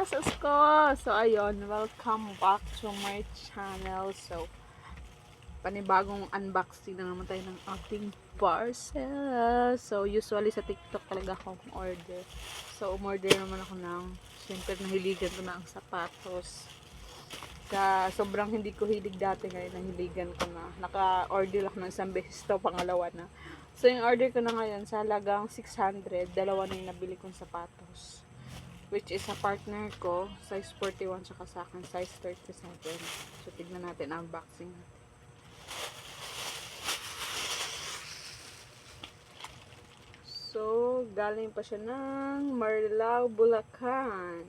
sus ko! So, ayun, welcome back to my channel. So, panibagong unboxing na naman tayo ng ating parcel. So, usually sa TikTok talaga ako order. So, umorder naman ako ng, syempre, nahiligan ko na ang sapatos. Sa sobrang hindi ko hilig dati ngayon, nahiligan ko na. Naka-order ako ng isang beses to, pangalawa na. So, yung order ko na ngayon, sa halagang 600, dalawa na yung nabili kong sapatos. Which is sa partner ko, size 41, tsaka sa akin, size 37. So, tignan natin ang unboxing natin. So, galing pa siya ng Marilao, Bulacan.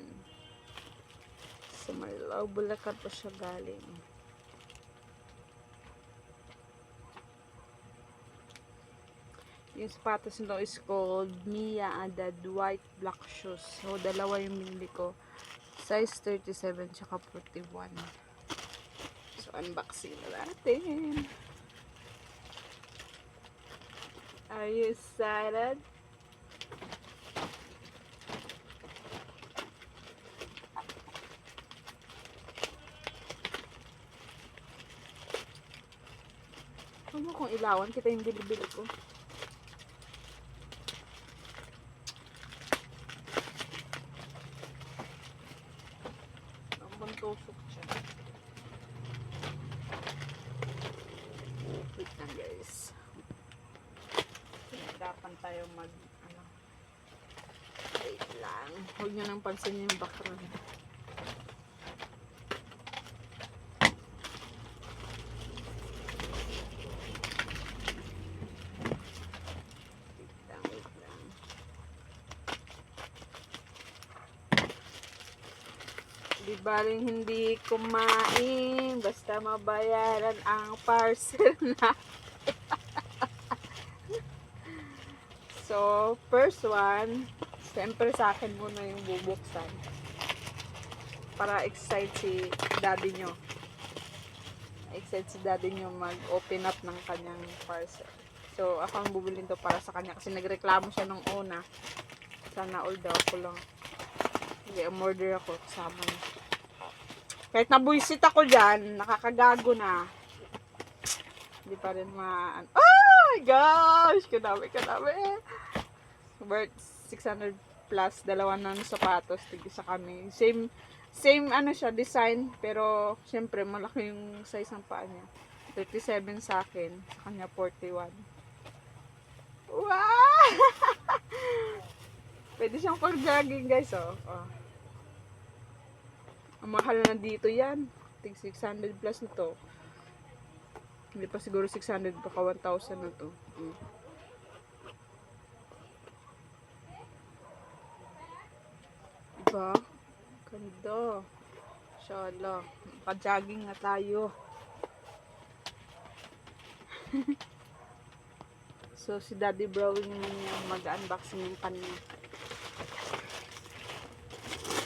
Sa Marilao, Bulacan pa siya galing. Yung sapatos nito is called Mia Adad White Black Shoes. So, dalawa yung binili ko. Size 37 tsaka 41. So, unboxing na natin. Are you excited? Mo kong ilawan. Kita yung bilibili ko. Buntusok siya. Wait lang guys. Pinadapan tayo mag ano. Wait lang. Huwag nyo nang pansin yung background. Wait lang, wait lang. Di baling hindi kumain, basta mabayaran ang parcel na. so, first one, siyempre sa akin muna yung bubuksan. Para excite si daddy nyo. Excite si daddy nyo mag-open up ng kanyang parcel. So, ako ang bubilin to para sa kanya kasi nagreklamo siya nung una. Sana all daw ako lang. Hindi, umorder ako. Kasama niya. Kahit nabuisit ako dyan, nakakagago na. Hindi pa rin ma... Oh my gosh! Kadami, kadami. Worth 600 plus, dalawa na ng sapatos, tig isa kami. Same, same ano siya, design, pero syempre malaki yung size ng paa niya. 37 sa akin, sa kanya 41. Wow! Pwede siyang pag-jogging guys, oh. oh. Ang mahal na dito yan. Tig 600 plus na to. Hindi pa siguro 600 baka 1,000 na to. Mm. Diba? Ganda. Inshallah. Maka-jogging na tayo. so, si Daddy yung mag-unboxing ng kanya.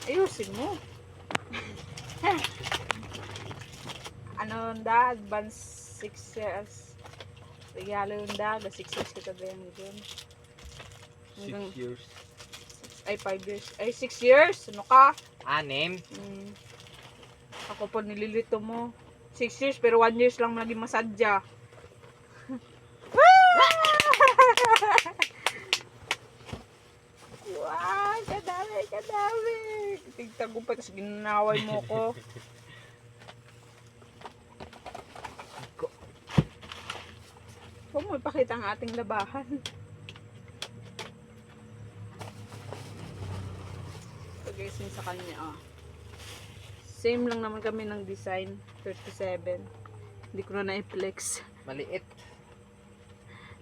Ayusin mo. ano da, advance 6 years. Regalo yung da, 6 years kita ba dun? Hanggang, Six years. ay 5 years. Ay 6 years? Ano ka? Anim. Hmm. Ako po nililito mo. 6 years pero 1 years lang naging masadya. wow, kadami, kadami. Tigtago pa, tapos ginanaway mo ko. Huwag mo ipakita ang ating labahan. Yun sa kanya, ah. Same lang naman kami ng design, 37. Hindi ko na na-flex. Maliit.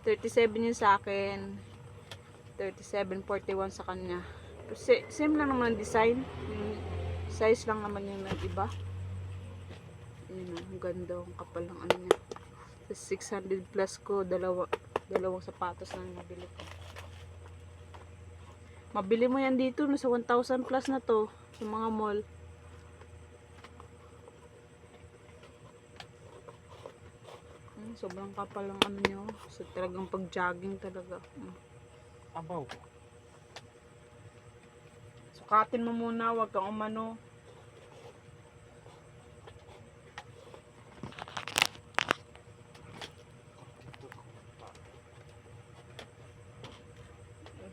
37 yun sa akin. 37, 41 sa kanya. Sa- Same lang naman ang design. Size lang naman yung nag-iba. Yun, ang ganda. Ang kapal ng ano niya. Sa 600 plus ko, dalawa, dalawang sapatos lang nabili ko. Mabili mo yan dito, nasa 1,000 plus na to sa mga mall. Sobrang kapal ng ano nyo. So, talagang pag-jogging talaga. Mm. Abaw. Sukatin mo muna, wag kang umano.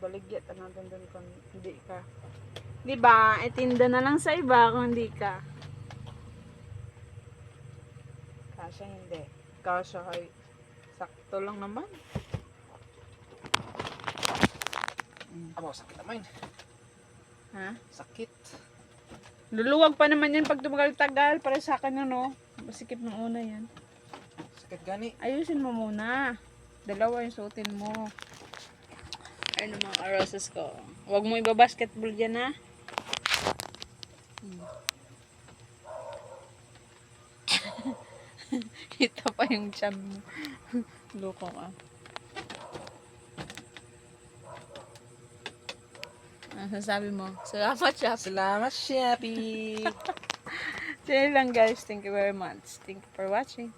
Baligyan ka natin doon kung hindi ka. Di ba? Itinda na lang sa iba kung hindi ka. Kasha hindi. Kasha kay sakto lang naman. Amo, sakit naman. Ha? Sakit. Luluwag pa naman yan pag tumagal-tagal. Para sa akin ano. Masikip ng una yan. Sakit gani. Ayusin mo muna. Dalawa yung suotin mo. Ano mga roses ko. Huwag mo iba-basketball dyan ha. Hmm. Kita pa yung chan mo. Loko ka. Ano sasabi mo? Salamat, Shop. Salamat, Shopee. So lang guys. Thank you very much. Thank you for watching.